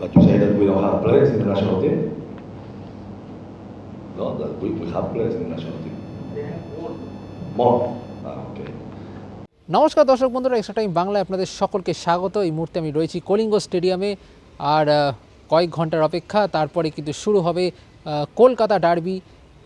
But you say that we don't have players in the national team? No, that we, we have players in the national team. More? Ah, okay. নমস্কার দর্শক বন্ধুরা extra time বাংলায় আপনাদের সকলকে স্বাগত এই মুহূর্তে আমি রয়েছি কলিঙ্গ স্টেডিয়ামে আর কয়েক ঘণ্টার অপেক্ষা তারপরে কিন্তু শুরু হবে কলকাতা ডার্বি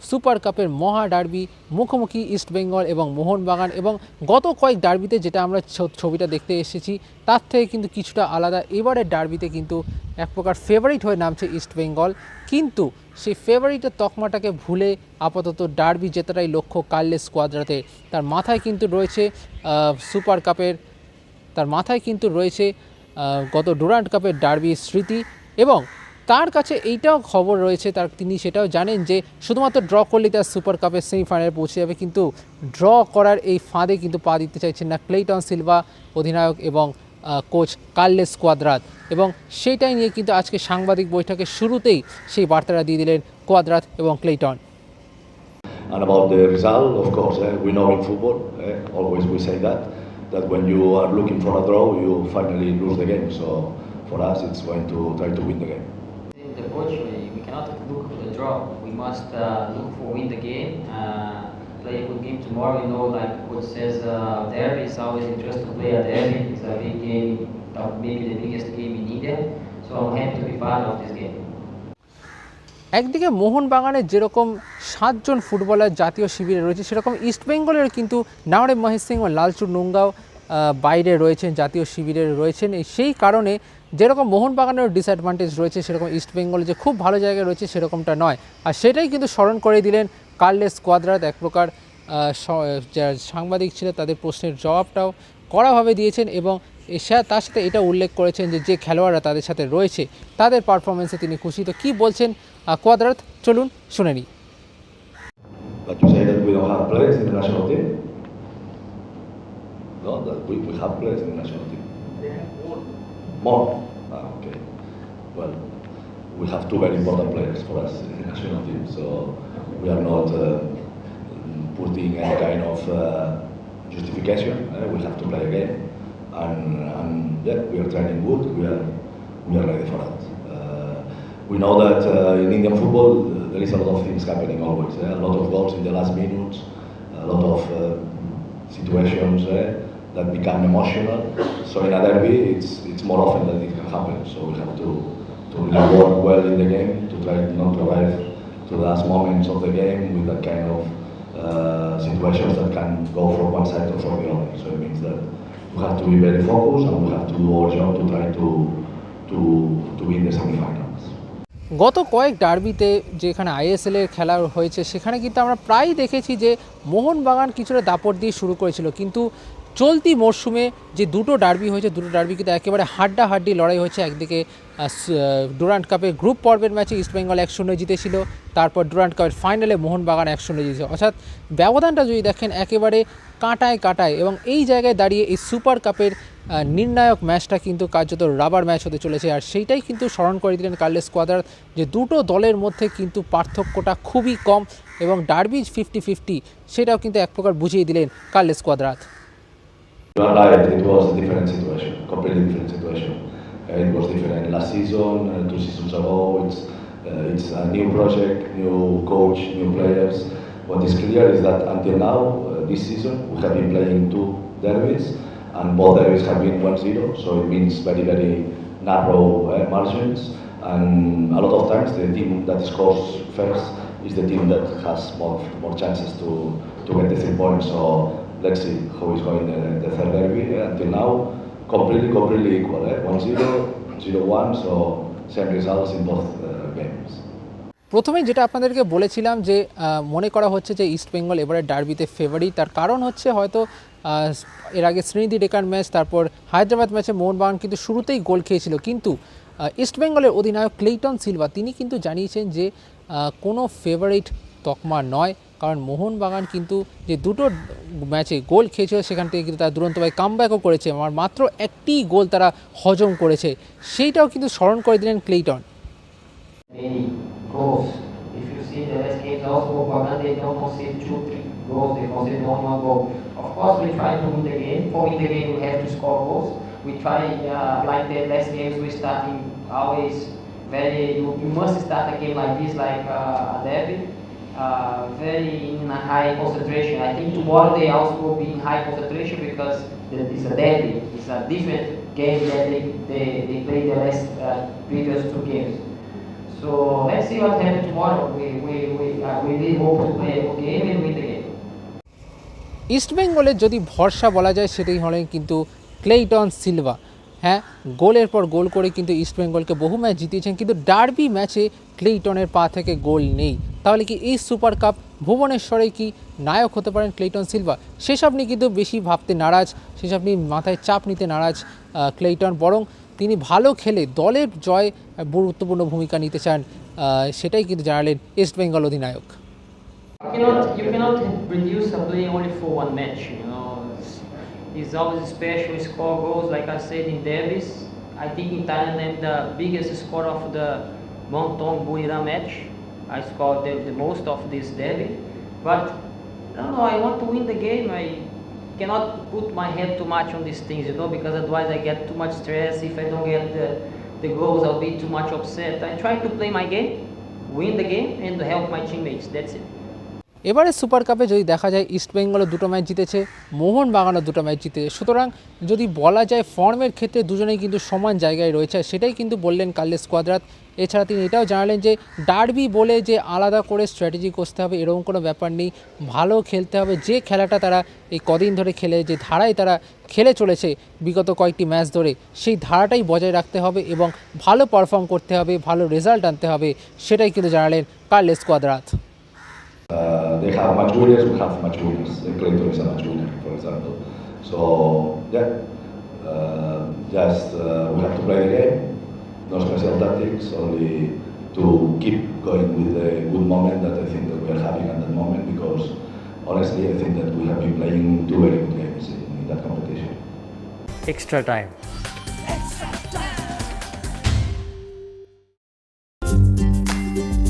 সুপার কাপের মহা ডার্বি, মুখোমুখি ইস্ট বেঙ্গল এবং মোহনবাগান এবং গত কয়েক ডার্বিতে যেটা আমরা ছবিটা দেখতে এসেছি, তার থেকে কিন্তু কিছুটা আলাদা। এবারের ডার্বিতে কিন্তু এক প্রকার ফেভারিট হয়ে নামছে ইস্ট বেঙ্গল। কিন্তু সেই ফেভারিটের তকমাটাকে ভুলে আপাতত ডার্বি জেতাটাই লক্ষ্য কার্লেস স্কোয়াদ্রাতে তার মাথায় কিন্তু রয়েছে সুপার কাপের, তার মাথায় কিন্তু রয়েছে গত ডুরান্ট কাপের ডার্বি স্মৃতি এবং তার কাছে এইটাও খবর রয়েছে তার তিনি সেটাও জানেন যে শুধুমাত্র ড্র করলেই তার সুপার কাপের সেমিফাইনালে পৌঁছে যাবে কিন্তু ড্র করার এই ফাঁদে কিন্তু পা দিতে চাইছেন না ক্লেইটন সিলভা অধিনায়ক এবং কোচ কার্লেস কোয়াদ্রাত এবং সেইটাই নিয়ে কিন্তু আজকে সাংবাদিক বৈঠকের শুরুতেই সেই বার্তাটা দিয়ে দিলেন কোয়াদ্রাত এবং Clayton And about the result, of course, eh, we know in football, eh, always we say that, that when you are looking for a draw, you finally lose the game. So for us, it's going to try to win the game. Coach, we, cannot look for the draw. We must uh, look for win the game. Uh, play a good game tomorrow. You know, like coach says, uh, derby is always interesting to play a derby. It's a big game, uh, maybe the biggest game in India. So I'm happy to be part of this game. একদিকে মোহনবাগানের যেরকম সাতজন footballer জাতীয় শিবিরে রয়েছে সেরকম ইস্টবেঙ্গলের কিন্তু নাওরে মহেশ সিং ও লালচুর আহ, বাইরে রয়েছেন, জাতীয় শিবিরে রয়েছেন। সেই কারণে যেরকম মোহনবাগানের ডিসঅ্যাডভান্টেজ রয়েছে, সেরকম ইস্টবেঙ্গলে যে খুব ভালো জায়গায় রয়েছে, সেরকমটা নয়। আর সেটাই কিন্তু স্মরণ করে দিলেন কার্লেস কোয়াদ্রাত এক প্রকার সাংবাদিক ছিল তাদের প্রশ্নের জবাবটাও কড়াভাবে দিয়েছেন এবং তার সাথে এটা উল্লেখ করেছেন যে যে খেলোয়াড়রা তাদের সাথে রয়েছে, তাদের পারফরমেন্সে তিনি খুশি তো কী বলছেন কোয়াদ্রাত চলুন শুনে নিই। But that we don't have players in the national team? No, that we, we have players in the national team. More? Ah, okay. Well, we have two very important players for us in the national team, so we are not uh, putting any kind of uh, justification. eh, We have to play again, and, and yeah, we are training good. We are we are ready for that. Uh, we know that uh, in Indian football uh, there is a lot of things happening always. eh, A lot of goals in the last minutes, a lot of uh, situations eh, that become emotional. So in a derby, it's it's more often that it can happen. So we have to to really work well in the game to try not to arrive to the last moments of the game with that kind of uh, situations that can go for one side or for the other. So it means that we have to be very focused and we have to do our job to try to to to win the semi-finals. গত কয়েক ডার্বিতে যেখানে ISL এর খেলা হয়েছে সেখানে কিন্তু আমরা প্রায় দেখেছি যে মোহনবাগান কিছুটা দাপট দিয়ে শুরু করেছিল কিন্তু চলতি মরশুমে যে দুটো ডার্বি হয়েছে, দুটো ডার্বি কিন্তু একেবারে হাড্ডাহাড্ডি লড়াই হয়েছে। একদিকে ডুরান্ট কাপে গ্রুপ পর্বের ম্যাচে ইস্টবেঙ্গল এক শূন্য জিতেছিল, তারপর ডুরান্ট কাপের ফাইনালে মোহনবাগান এক শূন্য জিতেছে। অর্থাৎ ব্যবধানটা যদি দেখেন, একেবারে কাঁটায় কাঁটায় এবং এই জায়গায় দাঁড়িয়ে এই সুপার কাপের নির্ণায়ক ম্যাচটা কিন্তু কার্যত রাবার ম্যাচ হতে চলেছে। আর সেইটাই কিন্তু স্মরণ করে দিলেন কার্লেস কোয়াদার, যে দুটো দলের মধ্যে কিন্তু পার্থক্যটা খুবই কম এবং ডার্বিজ ফিফটি ফিফটি, সেটাও কিন্তু এক প্রকার বুঝিয়ে দিলেন Carles Cuadrat. You are right, it was a different situation, completely different situation. Uh, it was different last season, uh, two seasons ago. It's, uh, it's a new project, new coach, new players. What is clear is that until now, this season, we have been playing two derbies, and both derbies have been 1-0, so it means very, very narrow uh, margins. And a lot of times, the team that scores first is the team that has more, more chances to, to get the three points. So let's see how it's going the, the third derby. Until now, completely, completely equal. Eh? 1-0, 0-1, so same results in both uh, games. প্রথমে যেটা আপনাদেরকে বলেছিলাম যে মনে করা হচ্ছে যে east Bengal এবারে ডার্বিতে ফেভারিট তার কারণ হচ্ছে হয়তো এর আগে শ্রীনিধি ডেকার ম্যাচ তারপর হায়দ্রাবাদ ম্যাচে মোহনবাগান কিন্তু শুরুতেই গোল খেয়েছিল কিন্তু আহ, ইস্ট বেঙ্গলের অধিনায়ক ক্লেইটন সিলভা তিনি কিন্তু জানিয়েছেন যে কোনো ফেভারিট তকমা নয় কারণ মোহনবাগান কিন্তু যে দুটো ম্যাচে গোল খেয়েছিল সেখান থেকে কিন্তু তারা দুরন্ত ভাই কামব্যাকও করেছে। আমার মাত্র একটি গোল তারা হজম করেছে। সেইটাও কিন্তু স্মরণ করে দিলেন Clayton. Uh, very in a high concentration. I think tomorrow they also will be in high concentration because it's a derby. It's a different game that they, they, they played the last uh, previous two games. So let's see what happens tomorrow. We, we, we, uh, we really hope to play a good game and win the game. ইস্টবেঙ্গলের যদি ভরসা বলা যায় সেটাই হলেন কিন্তু Cleiton Silva হ্যাঁ গোলের পর গোল করে কিন্তু ইস্টবেঙ্গলকে বহু ম্যাচ জিতিয়েছেন কিন্তু ডার্বি ম্যাচে ক্লেইটনের পা থেকে গোল নেই তাহলে কি এই সুপার কাপ ভুবনেশ্বরে কি নায়ক হতে পারেন ক্লেটন সিলভা সেসব নিয়ে কিন্তু বেশি ভাবতে নারাজ সেসব নিয়ে মাথায় চাপ নিতে নারাজ ক্লেটন বরং তিনি ভালো খেলে দলের জয় গুরুত্বপূর্ণ ভূমিকা নিতে চান সেটাই কিন্তু জানালেন ইস্ট বেঙ্গল অধিনায়ক He's always special, he scores goals, like I said, in Davis. I the biggest score of the Montong-Buira match. I scored the, the most of this derby, but I don't know. I want to win the game. I cannot put my head too much on these things, you know, because otherwise I get too much stress. If I don't get the, the goals, I'll be too much upset. I try to play my game, win the game, and help my teammates. That's it. এবারে super কাপে যদি দেখা যায় ইস্টবেঙ্গলও দুটো match জিতেছে মোহন বাগানও দুটো match জিতেছে। সুতরাং যদি বলা যায় ফর্মের ক্ষেত্রে দুজনেই কিন্তু সমান জায়গায় রয়েছে, সেটাই কিন্তু বললেন কার্লেস কোয়াদ্রাত। এছাড়া তিনি এটাও জানালেন যে, ডার্বি বলে যে আলাদা করে স্ট্র্যাটেজি করতে হবে, এরকম কোনো ব্যাপার নেই। ভালো খেলতে হবে। যে খেলাটা তারা এই কদিন ধরে খেলে, যে ধারায় তারা খেলে চলেছে বিগত কয়েকটি ম্যাচ ধরে, সেই ধারাটাই বজায় রাখতে হবে এবং ভালো পারফর্ম করতে হবে, ভালো রেজাল্ট আনতে হবে, সেটাই কিন্তু জানালেন Carles Cuadrat. Have match winners, we have winners. Uh, Clayton is a match winner, for example. So, yeah, uh, just uh, we have to play the game. No special tactics, only to keep going with the good moment that I think that we are having at that moment because honestly, I think that we have been playing two very good games in, in that competition. extra time.